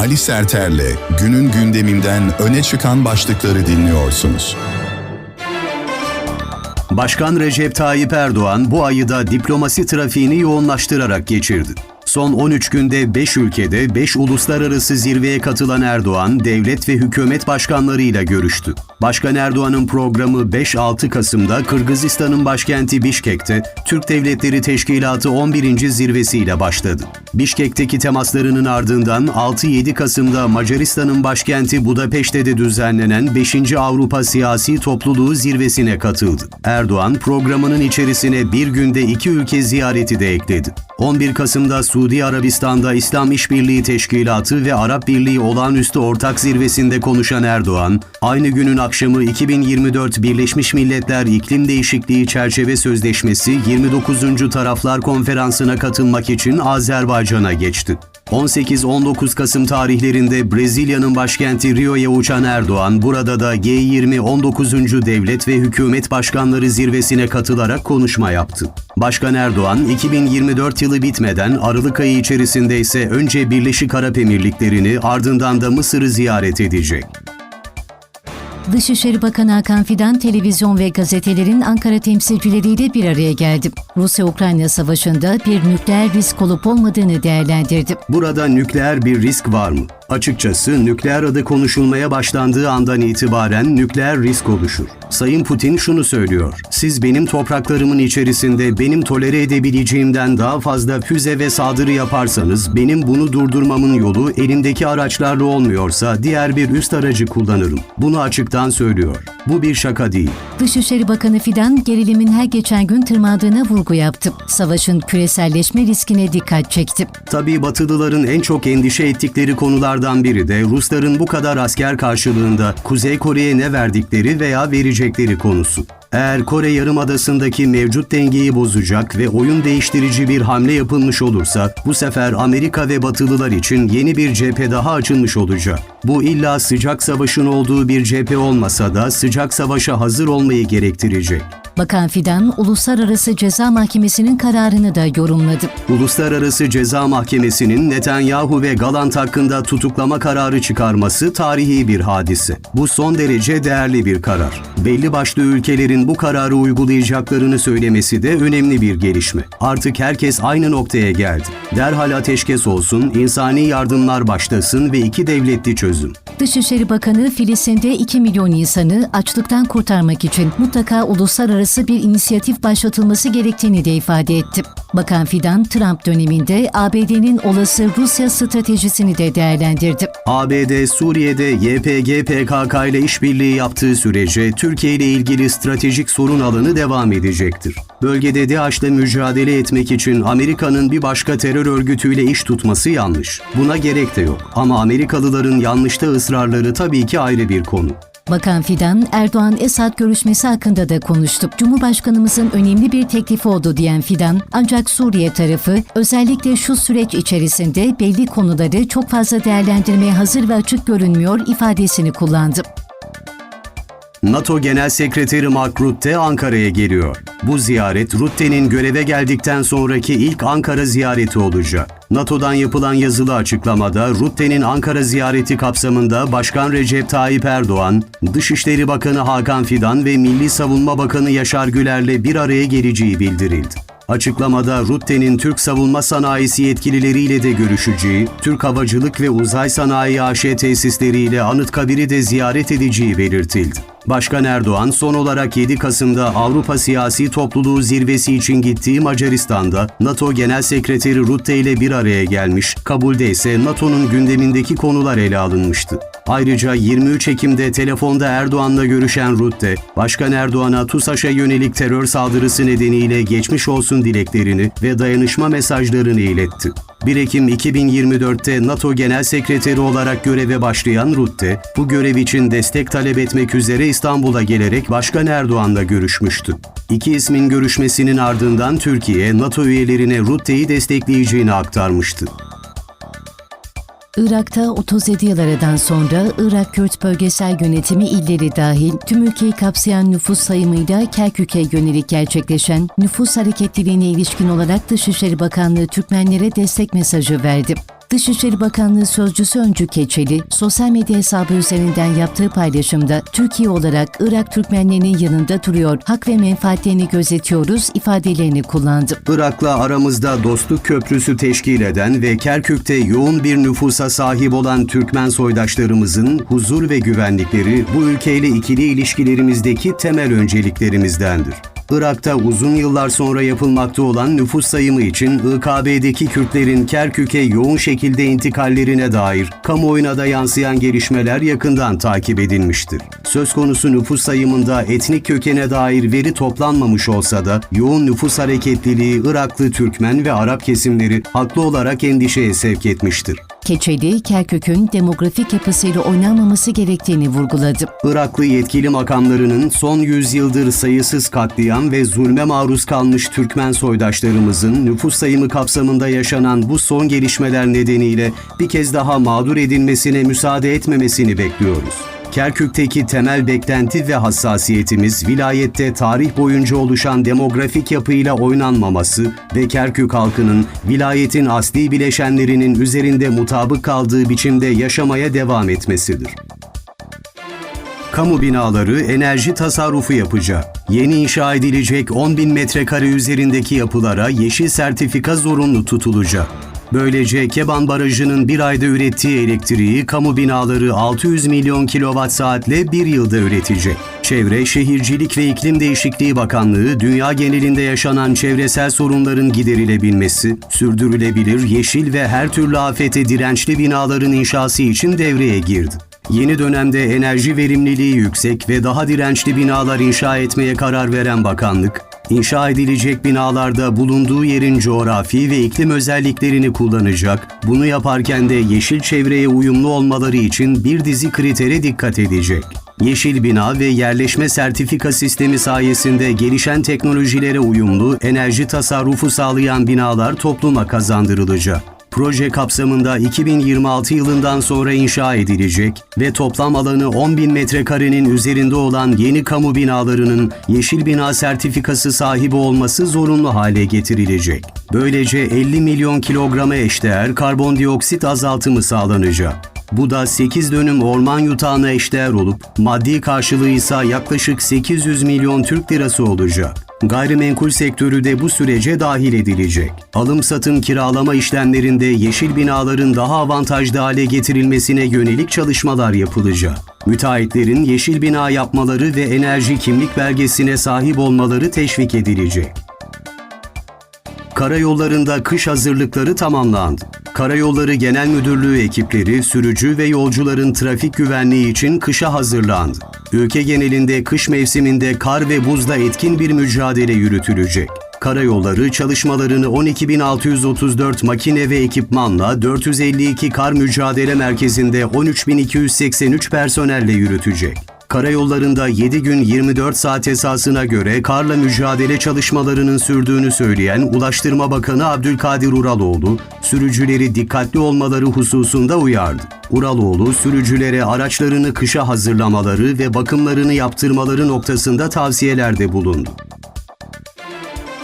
Ali Serter'le günün gündeminden öne çıkan başlıkları dinliyorsunuz. Başkan Recep Tayyip Erdoğan bu ayı da diplomasi trafiğini yoğunlaştırarak geçirdi. Son 13 günde 5 ülkede 5 uluslararası zirveye katılan Erdoğan, devlet ve hükümet başkanlarıyla görüştü. Başkan Erdoğan'ın programı 5-6 Kasım'da Kırgızistan'ın başkenti Bişkek'te Türk Devletleri Teşkilatı 11. zirvesiyle başladı. Bişkek'teki temaslarının ardından 6-7 Kasım'da Macaristan'ın başkenti Budapeşte'de düzenlenen 5. Avrupa Siyasi Topluluğu zirvesine katıldı. Erdoğan programının içerisine bir günde iki ülke ziyareti de ekledi. 11 Kasım'da Suudi Arabistan'da İslam İşbirliği Teşkilatı ve Arap Birliği olağanüstü ortak zirvesinde konuşan Erdoğan, aynı günün akşamı 2024 Birleşmiş Milletler İklim Değişikliği Çerçeve Sözleşmesi 29. Taraflar Konferansı'na katılmak için Azerbaycan'a geçti. 18-19 Kasım tarihlerinde Brezilya'nın başkenti Rio'ya uçan Erdoğan, burada da G20 19. Devlet ve Hükümet Başkanları zirvesine katılarak konuşma yaptı. Başkan Erdoğan, 2024 yılı bitmeden Aralık ayı içerisinde ise önce Birleşik Arap Emirlikleri'ni ardından da Mısır'ı ziyaret edecek. Dışişleri Bakanı Hakan Fidan televizyon ve gazetelerin Ankara temsilcileriyle bir araya geldi. Rusya-Ukrayna savaşında bir nükleer risk olup olmadığını değerlendirdi. Burada nükleer bir risk var mı? Açıkçası nükleer adı konuşulmaya başlandığı andan itibaren nükleer risk oluşur. Sayın Putin şunu söylüyor. Siz benim topraklarımın içerisinde benim tolere edebileceğimden daha fazla füze ve saldırı yaparsanız benim bunu durdurmamın yolu elimdeki araçlarla olmuyorsa diğer bir üst aracı kullanırım. Bunu açıktan söylüyor. Bu bir şaka değil. Dışişleri Bakanı Fidan gerilimin her geçen gün tırmandığına vurgu yaptı. Savaşın küreselleşme riskine dikkat çekti. Tabii Batılıların en çok endişe ettikleri konulardan biri de Rusların bu kadar asker karşılığında Kuzey Kore'ye ne verdikleri veya verecekleri konusu. Eğer Kore Yarımadası'ndaki mevcut dengeyi bozacak ve oyun değiştirici bir hamle yapılmış olursa bu sefer Amerika ve Batılılar için yeni bir cephe daha açılmış olacak. Bu illa sıcak savaşın olduğu bir cephe olmasa da sıcak savaşa hazır olmayı gerektirecek. Bakan Fidan, Uluslararası Ceza Mahkemesi'nin kararını da yorumladı. Uluslararası Ceza Mahkemesi'nin Netanyahu ve Galant hakkında tutuklama kararı çıkarması tarihi bir hadise. Bu son derece değerli bir karar. Belli başlı ülkelerin bu kararı uygulayacaklarını söylemesi de önemli bir gelişme. Artık herkes aynı noktaya geldi. Derhal ateşkes olsun, insani yardımlar başlasın ve iki devletli çözüm. Dışişleri Bakanı Filistin'de 2 milyon insanı açlıktan kurtarmak için mutlaka uluslararası bir inisiyatif başlatılması gerektiğini de ifade etti. Bakan Fidan, Trump döneminde ABD'nin olası Rusya stratejisini de değerlendirdi. ABD Suriye'de YPG PKK ile işbirliği yaptığı sürece Türkiye ile ilgili stratejik sorun alanı devam edecektir. Bölgede DAEŞ'le mücadele etmek için Amerika'nın bir başka terör örgütüyle iş tutması yanlış. Buna gerek de yok. Ama Amerikalıların yanlışta ısrarları tabii ki ayrı bir konu. Bakan Fidan, Erdoğan-Esad görüşmesi hakkında da konuştu. Cumhurbaşkanımızın önemli bir teklifi oldu diyen Fidan, ancak Suriye tarafı özellikle şu süreç içerisinde belli konuları çok fazla değerlendirmeye hazır ve açık görünmüyor ifadesini kullandı. NATO Genel Sekreteri Mark Rutte Ankara'ya geliyor. Bu ziyaret Rutte'nin göreve geldikten sonraki ilk Ankara ziyareti olacak. NATO'dan yapılan yazılı açıklamada Rutte'nin Ankara ziyareti kapsamında Başkan Recep Tayyip Erdoğan, Dışişleri Bakanı Hakan Fidan ve Milli Savunma Bakanı Yaşar Güler'le bir araya geleceği bildirildi. Açıklamada Rutte'nin Türk savunma sanayisi yetkilileriyle de görüşeceği, Türk Havacılık ve Uzay Sanayi AŞ tesisleriyle Anıtkabir'i de ziyaret edeceği belirtildi. Başkan Erdoğan son olarak 7 Kasım'da Avrupa Siyasi Topluluğu zirvesi için gittiği Macaristan'da NATO Genel Sekreteri Rutte ile bir araya gelmiş, kabulde ise NATO'nun gündemindeki konular ele alınmıştı. Ayrıca 23 Ekim'de telefonda Erdoğan'la görüşen Rutte, Başkan Erdoğan'a TUSAŞ'a yönelik terör saldırısı nedeniyle geçmiş olsun dileklerini ve dayanışma mesajlarını iletti. 1 Ekim 2024'te NATO Genel Sekreteri olarak göreve başlayan Rutte, bu görev için destek talep etmek üzere İstanbul'a gelerek Başkan Erdoğan'la görüşmüştü. İki ismin görüşmesinin ardından Türkiye, NATO üyelerine Rutte'yi destekleyeceğini aktarmıştı. Irak'ta 37 yıl aradan sonra Irak Kürt Bölgesel Yönetimi illeri dahil tüm ülkeyi kapsayan nüfus sayımıyla Kerkük'e yönelik gerçekleşen nüfus hareketliliğine ilişkin olarak Dışişleri Bakanlığı Türkmenlere destek mesajı verdi. Dışişleri Bakanlığı Sözcüsü Öncü Keçeli, sosyal medya hesabı üzerinden yaptığı paylaşımda Türkiye olarak Irak Türkmenlerinin yanında duruyor, hak ve menfaatlerini gözetiyoruz ifadelerini kullandı. Irak'la aramızda dostluk köprüsü teşkil eden ve Kerkük'te yoğun bir nüfusa sahip olan Türkmen soydaşlarımızın huzur ve güvenlikleri bu ülkeyle ikili ilişkilerimizdeki temel önceliklerimizdendir. Irak'ta uzun yıllar sonra yapılmakta olan nüfus sayımı için IKB'deki Kürtlerin Kerkük'e yoğun şekilde intikallerine dair kamuoyuna da yansıyan gelişmeler yakından takip edilmiştir. Söz konusu nüfus sayımında etnik kökene dair veri toplanmamış olsa da yoğun nüfus hareketliliği Iraklı Türkmen ve Arap kesimleri haklı olarak endişeye sevk etmiştir. Keçeli, Kerkük'ün demografik yapısıyla oynanmaması gerektiğini vurguladı. Iraklı yetkili makamlarının son yüzyıldır sayısız katliam ve zulme maruz kalmış Türkmen soydaşlarımızın nüfus sayımı kapsamında yaşanan bu son gelişmeler nedeniyle bir kez daha mağdur edilmesine müsaade etmemesini bekliyoruz. Kerkük'teki temel beklenti ve hassasiyetimiz vilayette tarih boyunca oluşan demografik yapıyla oynanmaması ve Kerkük halkının vilayetin asli bileşenlerinin üzerinde mutabık kaldığı biçimde yaşamaya devam etmesidir. Kamu binaları enerji tasarrufu yapacak. Yeni inşa edilecek 10 bin metrekare üzerindeki yapılara yeşil sertifika zorunlu tutulacak. Böylece Keban Barajı'nın bir ayda ürettiği elektriği kamu binaları 600 milyon kilowatt saatle bir yılda üretecek. Çevre, Şehircilik ve İklim Değişikliği Bakanlığı, dünya genelinde yaşanan çevresel sorunların giderilebilmesi, sürdürülebilir, yeşil ve her türlü afete dirençli binaların inşası için devreye girdi. Yeni dönemde enerji verimliliği yüksek ve daha dirençli binalar inşa etmeye karar veren bakanlık, inşa edilecek binalarda bulunduğu yerin coğrafi ve iklim özelliklerini kullanacak, bunu yaparken de yeşil çevreye uyumlu olmaları için bir dizi kritere dikkat edecek. Yeşil bina ve yerleşme sertifika sistemi sayesinde gelişen teknolojilere uyumlu enerji tasarrufu sağlayan binalar topluma kazandırılacak. Proje kapsamında 2026 yılından sonra inşa edilecek ve toplam alanı 10 bin metrekarenin üzerinde olan yeni kamu binalarının yeşil bina sertifikası sahibi olması zorunlu hale getirilecek. Böylece 50 milyon kilograma eşdeğer karbondioksit azaltımı sağlanacak. Bu da 8 dönüm orman yutağına eşdeğer olup maddi karşılığı ise yaklaşık 800 milyon Türk lirası olacak. Gayrimenkul sektörü de bu sürece dahil edilecek. Alım satım kiralama işlemlerinde yeşil binaların daha avantajlı hale getirilmesine yönelik çalışmalar yapılacak. Müteahhitlerin yeşil bina yapmaları ve enerji kimlik belgesine sahip olmaları teşvik edilecek. Karayollarında kış hazırlıkları tamamlandı. Karayolları Genel Müdürlüğü ekipleri sürücü ve yolcuların trafik güvenliği için kışa hazırlandı. Ülke genelinde kış mevsiminde kar ve buzla etkin bir mücadele yürütülecek. Karayolları çalışmalarını 12.634 makine ve ekipmanla 452 kar mücadele merkezinde 13.283 personelle yürütecek. Karayollarında 7 gün 24 saat esasına göre karla mücadele çalışmalarının sürdüğünü söyleyen Ulaştırma Bakanı Abdülkadir Uraloğlu, sürücüleri dikkatli olmaları hususunda uyardı. Uraloğlu, sürücülere araçlarını kışa hazırlamaları ve bakımlarını yaptırmaları noktasında tavsiyelerde bulundu.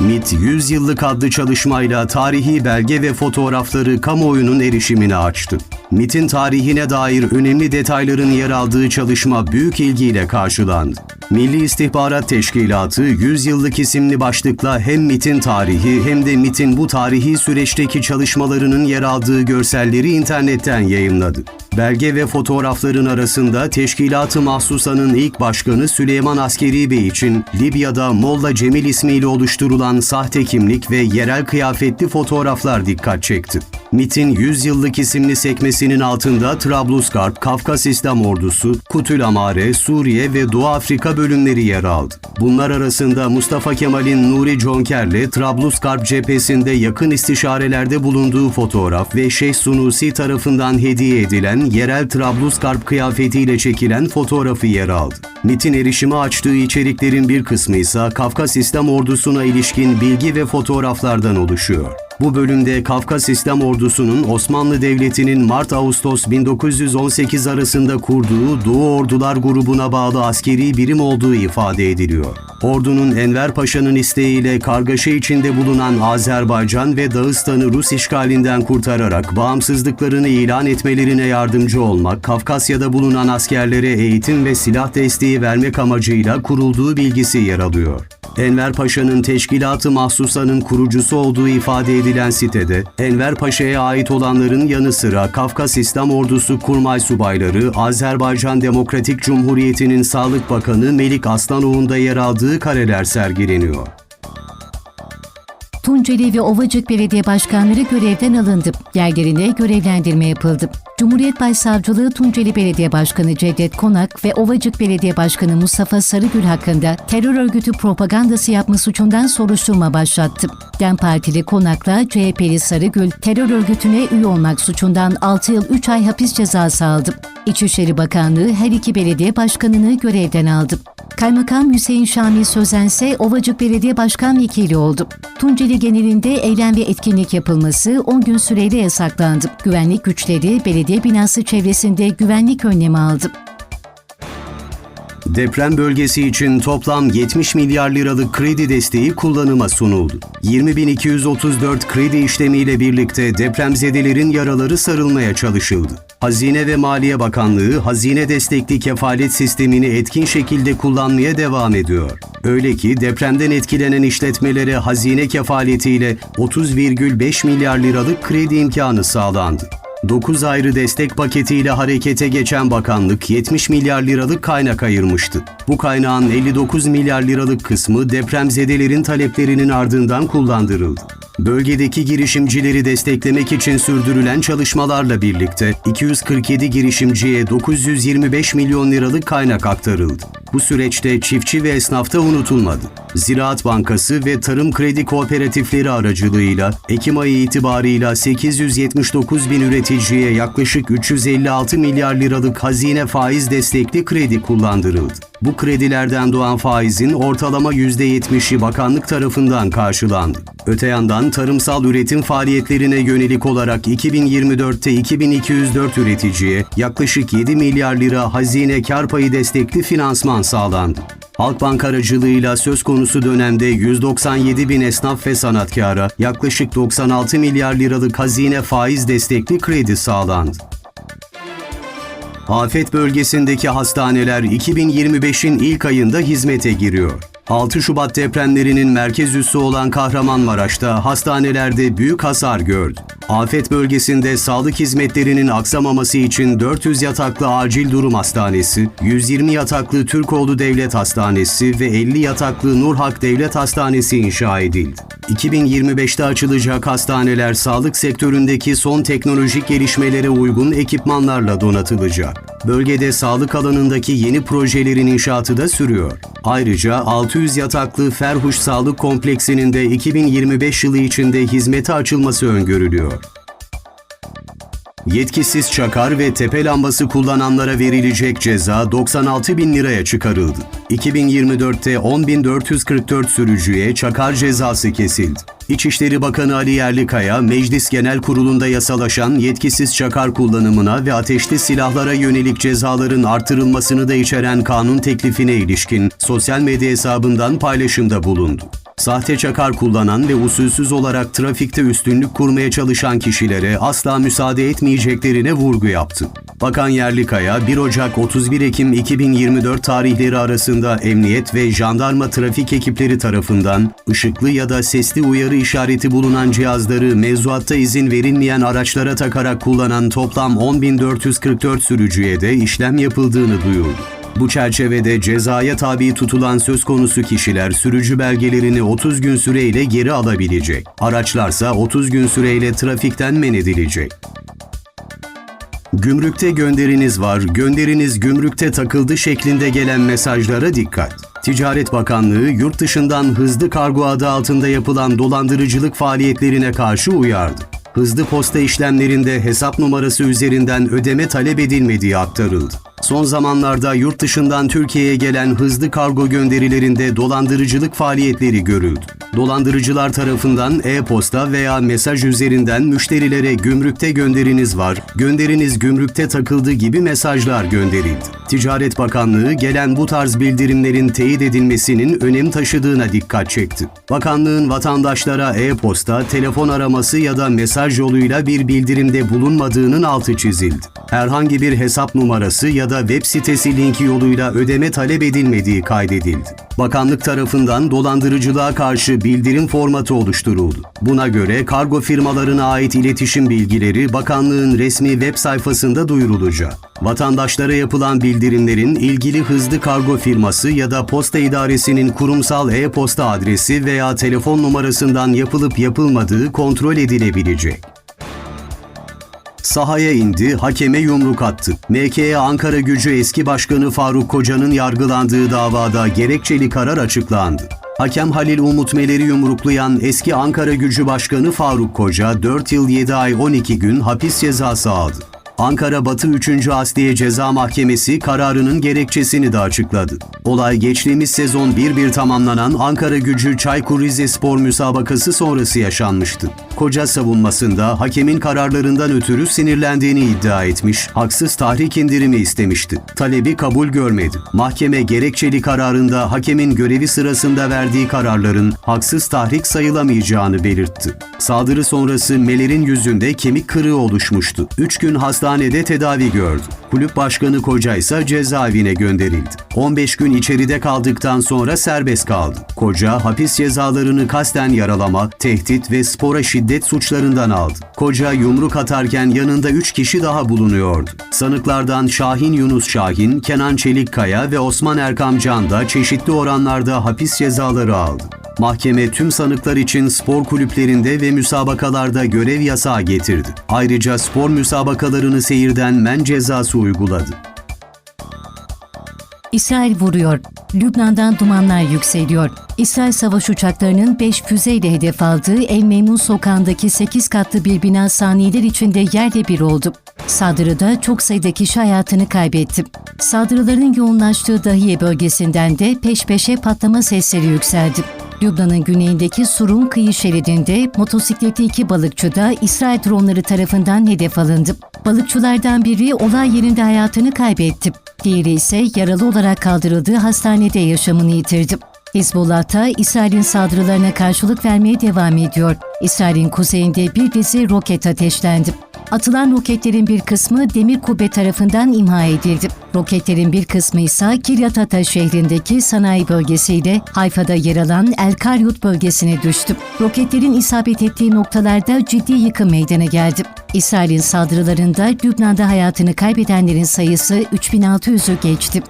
MIT 100 yıllık adlı çalışmayla tarihi belge ve fotoğrafları kamuoyunun erişimine açtı. MIT'in tarihine dair önemli detayların yer aldığı çalışma büyük ilgiyle karşılandı. Milli İstihbarat Teşkilatı 100 yıllık isimli başlıkla hem MIT'in tarihi hem de MIT'in bu tarihi süreçteki çalışmalarının yer aldığı görselleri internetten yayımladı. Belge ve fotoğrafların arasında Teşkilat-ı Mahsusa'nın ilk başkanı Süleyman Askeri Bey için Libya'da Molla Cemil ismiyle oluşturulan sahte kimlik ve yerel kıyafetli fotoğraflar dikkat çekti. MIT'in 100 yıllık isimli sekmesinin altında Trablusgarp, Kafkas İslam Ordusu, Kutül Amare, Suriye ve Doğu Afrika bölümleri yer aldı. Bunlar arasında Mustafa Kemal'in Nuri Conker'le Trablusgarp cephesinde yakın istişarelerde bulunduğu fotoğraf ve Şeyh Sunusi tarafından hediye edilen yerel Trablusgarp kıyafetiyle çekilen fotoğrafı yer aldı. MIT'in erişime açtığı içeriklerin bir kısmı ise Kafkas İslam Ordusu'na ilişkin bilgi ve fotoğraflardan oluşuyor. Bu bölümde Kafkas Sistem Ordusu'nun Osmanlı Devleti'nin Mart-Ağustos 1918 arasında kurduğu Doğu Ordular grubuna bağlı askeri birim olduğu ifade ediliyor. Ordunun Enver Paşa'nın isteğiyle kargaşa içinde bulunan Azerbaycan ve Dağıstan'ı Rus işgalinden kurtararak bağımsızlıklarını ilan etmelerine yardımcı olmak, Kafkasya'da bulunan askerlere eğitim ve silah desteği vermek amacıyla kurulduğu bilgisi yer alıyor. Enver Paşa'nın Teşkilat-ı Mahsusa'nın kurucusu olduğu ifade edilen sitede, Enver Paşa'ya ait olanların yanı sıra Kafkas İslam Ordusu kurmay subayları, Azerbaycan Demokratik Cumhuriyeti'nin Sağlık Bakanı Melik Aslanoğlu'nda da yer aldığı kareler sergileniyor. Tunceli ve Ovacık Belediye Başkanları görevden alındı. Yerlerine görevlendirme yapıldı. Cumhuriyet Başsavcılığı Tunceli Belediye Başkanı Cevdet Konak ve Ovacık Belediye Başkanı Mustafa Sarıgül hakkında terör örgütü propagandası yapma suçundan soruşturma başlattı. DEM Partili Konak'la CHP'li Sarıgül terör örgütüne üye olmak suçundan 6 yıl 3 ay hapis cezası aldı. İçişleri Bakanlığı her iki belediye başkanını görevden aldı. Kaymakam Hüseyin Şamil Sözen ise Ovacık Belediye Başkan Vekili oldu. Tunceli genelinde eylem ve etkinlik yapılması 10 gün süreyle yasaklandı. Güvenlik güçleri belediye binası çevresinde güvenlik önlemi aldı. Deprem bölgesi için toplam 70 milyar liralık kredi desteği kullanıma sunuldu. 20.234 kredi işlemiyle birlikte depremzedelerin yaraları sarılmaya çalışıldı. Hazine ve Maliye Bakanlığı hazine destekli kefalet sistemini etkin şekilde kullanmaya devam ediyor. Öyle ki depremden etkilenen işletmelere hazine kefaletiyle 30,5 milyar liralık kredi imkanı sağlandı. 9 ayrı destek paketiyle harekete geçen bakanlık 70 milyar liralık kaynak ayırmıştı. Bu kaynağın 59 milyar liralık kısmı depremzedelerin taleplerinin ardından kullandırıldı. Bölgedeki girişimcileri desteklemek için sürdürülen çalışmalarla birlikte 247 girişimciye 925 milyon liralık kaynak aktarıldı. Bu süreçte çiftçi ve esnaf da unutulmadı. Ziraat Bankası ve Tarım Kredi Kooperatifleri aracılığıyla Ekim ayı itibarıyla 879 bin üreticiye yaklaşık 356 milyar liralık hazine faiz destekli kredi kullandırıldı. Bu kredilerden doğan faizin ortalama %70'i bakanlık tarafından karşılandı. Öte yandan tarımsal üretim faaliyetlerine yönelik olarak 2024'te 2204 üreticiye yaklaşık 7 milyar lira hazine kar payı destekli finansman sağlandı. Halkbank aracılığıyla söz konusu dönemde 197 bin esnaf ve sanatkara yaklaşık 96 milyar liralık hazine faiz destekli kredi sağlandı. Afet bölgesindeki hastaneler 2025'in ilk ayında hizmete giriyor. 6 Şubat depremlerinin merkez üssü olan Kahramanmaraş'ta hastanelerde büyük hasar gördü. Afet bölgesinde sağlık hizmetlerinin aksamaması için 400 yataklı acil durum hastanesi, 120 yataklı Türkoğlu Devlet Hastanesi ve 50 yataklı Nurhak Devlet Hastanesi inşa edildi. 2025'te açılacak hastaneler sağlık sektöründeki son teknolojik gelişmelere uygun ekipmanlarla donatılacak. Bölgede sağlık alanındaki yeni projelerin inşaatı da sürüyor. Ayrıca 600 yataklı Ferhuş Sağlık Kompleksinin de 2025 yılı içinde hizmete açılması öngörülüyor. Yetkisiz çakar ve tepe lambası kullananlara verilecek ceza 96 bin liraya çıkarıldı. 2024'te 10.444 sürücüye çakar cezası kesildi. İçişleri Bakanı Ali Yerlikaya, Meclis Genel Kurulu'nda yasalaşan yetkisiz çakar kullanımına ve ateşli silahlara yönelik cezaların artırılmasını da içeren kanun teklifine ilişkin sosyal medya hesabından paylaşımda bulundu. Sahte çakar kullanan ve usulsüz olarak trafikte üstünlük kurmaya çalışan kişilere asla müsaade etmeyeceklerine vurgu yaptı. Bakan Yerlikaya, 1 Ocak 31 Ekim 2024 tarihleri arasında emniyet ve jandarma trafik ekipleri tarafından ışıklı ya da sesli uyarı işareti bulunan cihazları mevzuatta izin verilmeyen araçlara takarak kullanan toplam 10.444 sürücüye de işlem yapıldığını duyurdu. Bu çerçevede cezaya tabi tutulan söz konusu kişiler sürücü belgelerini 30 gün süreyle geri alabilecek. Araçlarsa 30 gün süreyle trafikten men edilecek. Gümrükte gönderiniz var, gönderiniz gümrükte takıldı şeklinde gelen mesajlara dikkat. Ticaret Bakanlığı yurt dışından hızlı kargo adı altında yapılan dolandırıcılık faaliyetlerine karşı uyardı. Hızlı posta işlemlerinde hesap numarası üzerinden ödeme talep edilmediği aktarıldı. Son zamanlarda yurt dışından Türkiye'ye gelen hızlı kargo gönderilerinde dolandırıcılık faaliyetleri görüldü. Dolandırıcılar tarafından e-posta veya mesaj üzerinden müşterilere gümrükte gönderiniz var, gönderiniz gümrükte takıldı gibi mesajlar gönderildi. Ticaret Bakanlığı gelen bu tarz bildirimlerin teyit edilmesinin önem taşıdığına dikkat çekti. Bakanlığın vatandaşlara e-posta, telefon araması ya da mesaj yoluyla bir bildirimde bulunmadığının altı çizildi. Herhangi bir hesap numarası ya da web sitesi linki yoluyla ödeme talep edilmediği kaydedildi. Bakanlık tarafından dolandırıcılığa karşı bildirim formatı oluşturuldu. Buna göre kargo firmalarına ait iletişim bilgileri bakanlığın resmi web sayfasında duyurulacak. Vatandaşlara yapılan bildirimlerin ilgili hızlı kargo firması ya da posta idaresinin kurumsal e-posta adresi veya telefon numarasından yapılıp yapılmadığı kontrol edilebilecek. Sahaya indi, hakeme yumruk attı. MKE Ankara Gücü eski başkanı Faruk Koca'nın yargılandığı davada gerekçeli karar açıklandı. Hakem Halil Umut Meler'i yumruklayan eski Ankara Gücü Başkanı Faruk Koca 4 yıl 7 ay 12 gün hapis cezası aldı. Ankara Batı 3. Asliye Ceza Mahkemesi kararının gerekçesini de açıkladı. Olay geçtiğimiz sezon 1-1 tamamlanan Ankara Gücü Çaykur Rizespor müsabakası sonrası yaşanmıştı. Koca savunmasında hakemin kararlarından ötürü sinirlendiğini iddia etmiş, haksız tahrik indirimi istemişti. Talebi kabul görmedi. Mahkeme gerekçeli kararında hakemin görevi sırasında verdiği kararların haksız tahrik sayılamayacağını belirtti. Saldırı sonrası Meler'in yüzünde kemik kırığı oluşmuştu. 3 gün hastanede tedavi gördü. Kulüp başkanı Koca ise cezaevine gönderildi. 15 gün içeride kaldıktan sonra serbest kaldı. Koca hapis cezalarını kasten yaralama, tehdit ve spora şiddet suçlarından aldı. Koca yumruk atarken yanında 3 kişi daha bulunuyordu. Sanıklardan Şahin Yunus Şahin, Kenan Çelikkaya ve Osman Erkam Can da çeşitli oranlarda hapis cezaları aldı. Mahkeme tüm sanıklar için spor kulüplerinde ve müsabakalarda görev yasağı getirdi. Ayrıca spor müsabakalarını seyirden men cezası uyguladı. İsrail vuruyor. Lübnan'dan dumanlar yükseliyor. İsrail savaş uçaklarının 5 füzeyle hedef aldığı El Meymun sokağındaki 8 katlı bir bina saniyeler içinde yerle bir oldu. Saldırıda çok sayıda kişi hayatını kaybetti. Saldırıların yoğunlaştığı Dahiye bölgesinden de peş peşe patlama sesleri yükseldi. Lübnan'ın güneyindeki Surun kıyı şeridinde motosikletli iki balıkçı da İsrail dronları tarafından hedef alındı. Balıkçılardan biri olay yerinde hayatını kaybetti. Diğeri ise yaralı olarak kaldırıldığı hastanede yaşamını yitirdi. Hizbullah da İsrail'in saldırılarına karşılık vermeye devam ediyor. İsrail'in kuzeyinde bir dizi roket ateşlendi. Atılan roketlerin bir kısmı Demir Kubbe tarafından imha edildi. Roketlerin bir kısmı ise Kiryat Ata şehrindeki sanayi bölgesiyle Hayfa'da yer alan El Karyut bölgesine düştü. Roketlerin isabet ettiği noktalarda ciddi yıkım meydana geldi. İsrail'in saldırılarında Lübnan'da hayatını kaybedenlerin sayısı 3600'ü geçti.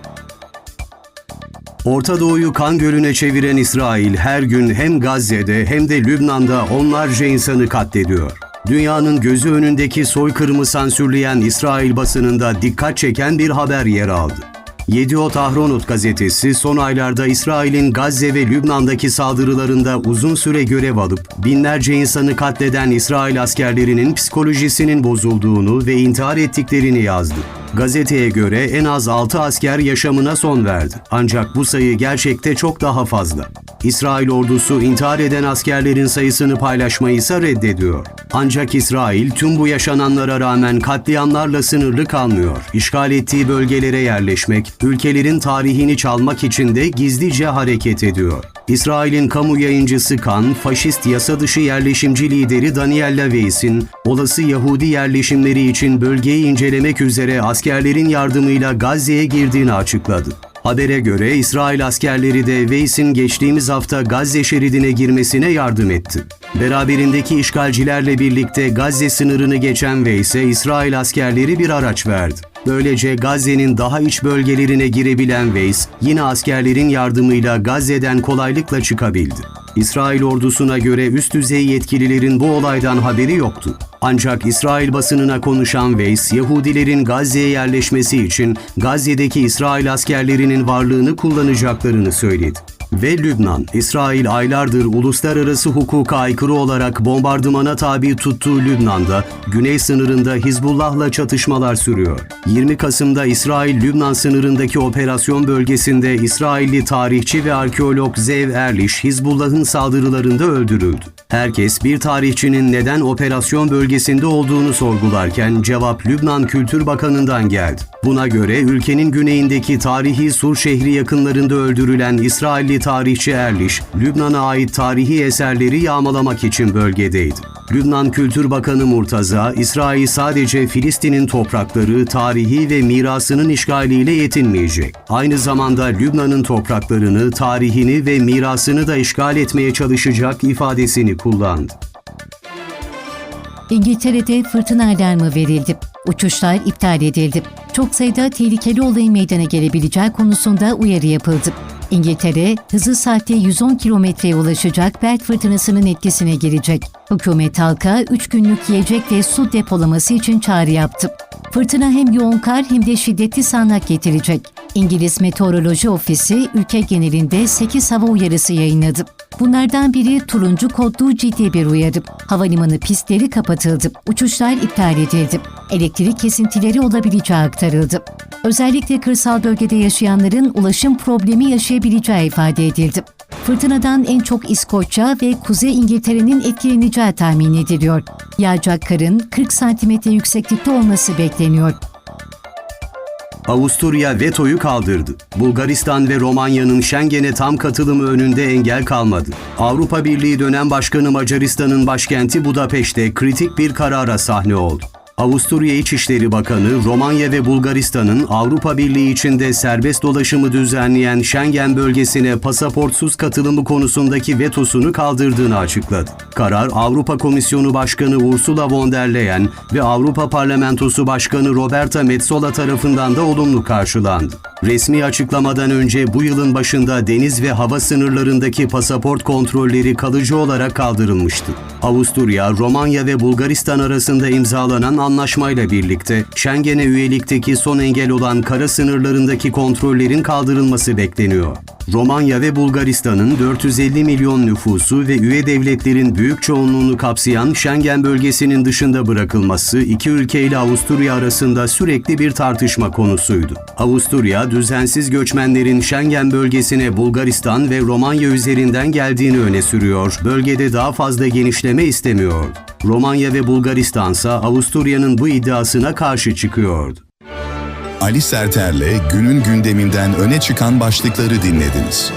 Orta Doğu'yu kan gölüne çeviren İsrail her gün hem Gazze'de hem de Lübnan'da onlarca insanı katlediyor. Dünyanın gözü önündeki soykırımı sansürleyen İsrail basınında dikkat çeken bir haber yer aldı. Yediot Ahronot gazetesi son aylarda İsrail'in Gazze ve Lübnan'daki saldırılarında uzun süre görev alıp binlerce insanı katleden İsrail askerlerinin psikolojisinin bozulduğunu ve intihar ettiklerini yazdı. Gazeteye göre en az 6 asker yaşamına son verdi. Ancak bu sayı gerçekte çok daha fazla. İsrail ordusu intihar eden askerlerin sayısını paylaşmayı ise reddediyor. Ancak İsrail tüm bu yaşananlara rağmen katliamlarla sınırlı kalmıyor. İşgal ettiği bölgelere yerleşmek, ülkelerin tarihini çalmak için de gizlice hareket ediyor. İsrail'in kamu yayıncısı Kan, faşist yasa dışı yerleşimci lideri Daniel Laveis'in olası Yahudi yerleşimleri için bölgeyi incelemek üzere askerlerin yardımıyla Gazze'ye girdiğini açıkladı. Habere göre İsrail askerleri de Veys'in geçtiğimiz hafta Gazze şeridine girmesine yardım etti. Beraberindeki işgalcilerle birlikte Gazze sınırını geçen Veys'e İsrail askerleri bir araç verdi. Böylece Gazze'nin daha iç bölgelerine girebilen Veys, yine askerlerin yardımıyla Gazze'den kolaylıkla çıkabildi. İsrail ordusuna göre üst düzey yetkililerin bu olaydan haberi yoktu. Ancak İsrail basınına konuşan Veys, Yahudilerin Gazze'ye yerleşmesi için Gazze'deki İsrail askerlerinin varlığını kullanacaklarını söyledi. Ve Lübnan, İsrail aylardır uluslararası hukuka aykırı olarak bombardımana tabi tuttuğu Lübnan'da, güney sınırında Hizbullah'la çatışmalar sürüyor. 20 Kasım'da İsrail-Lübnan sınırındaki operasyon bölgesinde İsrailli tarihçi ve arkeolog Zev Erliş, Hizbullah'ın saldırılarında öldürüldü. Herkes bir tarihçinin neden operasyon bölgesinde olduğunu sorgularken cevap Lübnan Kültür Bakanı'ndan geldi. Buna göre ülkenin güneyindeki tarihi Sur şehri yakınlarında öldürülen İsrailli tarihçi Erliş, Lübnan'a ait tarihi eserleri yağmalamak için bölgedeydi. Lübnan Kültür Bakanı Murtaza, İsrail sadece Filistin'in toprakları, tarihi ve mirasının işgaliyle yetinmeyecek. Aynı zamanda Lübnan'ın topraklarını, tarihini ve mirasını da işgal etmeye çalışacak ifadesini kullandı. İngiltere'de fırtına alarmı verildi. Uçuşlar iptal edildi. Çok sayıda tehlikeli olayın meydana gelebileceği konusunda uyarı yapıldı. İngiltere, hızı saatte 110 kilometreye ulaşacak Bert fırtınasının etkisine girecek. Hükümet halka 3 günlük yiyecek ve su depolaması için çağrı yaptı. Fırtına hem yoğun kar hem de şiddetli sağanak getirecek. İngiliz Meteoroloji Ofisi ülke genelinde 8 hava uyarısı yayınladı. Bunlardan biri turuncu kodlu ciddi bir uyarı. Havalimanı pistleri kapatıldı. Uçuşlar iptal edildi. Elektrik kesintileri olabileceği aktarıldı. Özellikle kırsal bölgede yaşayanların ulaşım problemi yaşayabileceği ifade edildi. Fırtınadan en çok İskoçya ve Kuzey İngiltere'nin etkileneceği tahmin ediliyor. Yağacak karın 40 santimetre yükseklikte olması bekleniyor. Avusturya vetoyu kaldırdı. Bulgaristan ve Romanya'nın Schengen'e tam katılımı önünde engel kalmadı. Avrupa Birliği dönem başkanı Macaristan'ın başkenti Budapeşte kritik bir karara sahne oldu. Avusturya İçişleri Bakanı, Romanya ve Bulgaristan'ın Avrupa Birliği içinde serbest dolaşımı düzenleyen Schengen bölgesine pasaportsuz katılımı konusundaki vetosunu kaldırdığını açıkladı. Karar, Avrupa Komisyonu Başkanı Ursula von der Leyen ve Avrupa Parlamentosu Başkanı Roberta Metsola tarafından da olumlu karşılandı. Resmi açıklamadan önce bu yılın başında deniz ve hava sınırlarındaki pasaport kontrolleri kalıcı olarak kaldırılmıştı. Avusturya, Romanya ve Bulgaristan arasında imzalanan anlaşmayla birlikte Schengen'e üyelikteki son engel olan kara sınırlarındaki kontrollerin kaldırılması bekleniyor. Romanya ve Bulgaristan'ın 450 milyon nüfusu ve üye devletlerin büyük çoğunluğunu kapsayan Schengen bölgesinin dışında bırakılması iki ülke ile Avusturya arasında sürekli bir tartışma konusuydu. Avusturya, düzensiz göçmenlerin Schengen bölgesine Bulgaristan ve Romanya üzerinden geldiğini öne sürüyor. Bölgede daha fazla genişleme istemiyor. Romanya ve Bulgaristan ise Avusturya'nın bu iddiasına karşı çıkıyordu. Ali Serter'le günün gündeminden öne çıkan başlıkları dinlediniz.